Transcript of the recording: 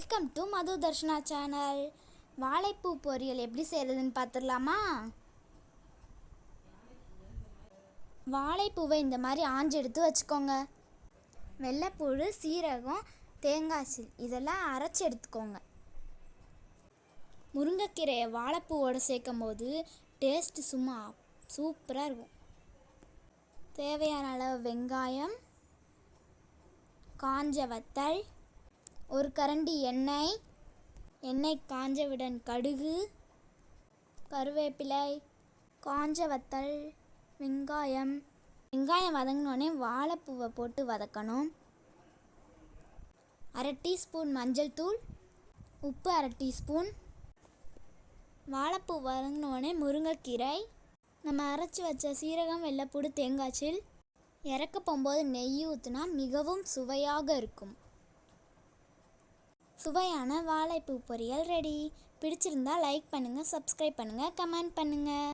Welcome to Madhu Darshana channel வாழைப்பூ பொரியல் எப்படி செய்கிறதுன்னு பார்த்துடலாமா? வாழைப்பூவை இந்த மாதிரி ஆஞ்சு எடுத்து வச்சுக்கோங்க. வெள்ளைப்பூடு சீரகம் தேங்காய் சில் இதெல்லாம் அரைச்சி எடுத்துக்கோங்க. முருங்கைக்கீரையை வாழைப்பூவோடு சேர்க்கும் போது டேஸ்ட்டு சும்மா சூப்பராக இருக்கும். தேவையான அளவு வெங்காயம் காஞ்ச வத்தல் ஒரு கரண்டி எண்ணெய். எண்ணெய் காஞ்சவுடன் கடுகு கருவேப்பிலை காஞ்ச வத்தல் வெங்காயம். வெங்காயம் வதங்கினோடனே வாழைப்பூவை போட்டு வதக்கணும். அரை டீஸ்பூன் மஞ்சள் தூள் உப்பு அரை டீஸ்பூன். வாழைப்பூ வதங்கினோடனே முருங்கைக்கீரை. நம்ம அரைச்சி வச்ச சீரகம் வெள்ளைப்பூடு தேங்காய்ச்சில் இறக்க போகும்போது நெய் ஊற்றுனா மிகவும் சுவையாக இருக்கும். சுவையான வாழைப்பூ பொரியல் ரெடி பிடிச்சிருந்தா லைக் பண்ணுங்கள் சப்ஸ்கிரைப் பண்ணுங்கள் கமெண்ட் பண்ணுங்கள்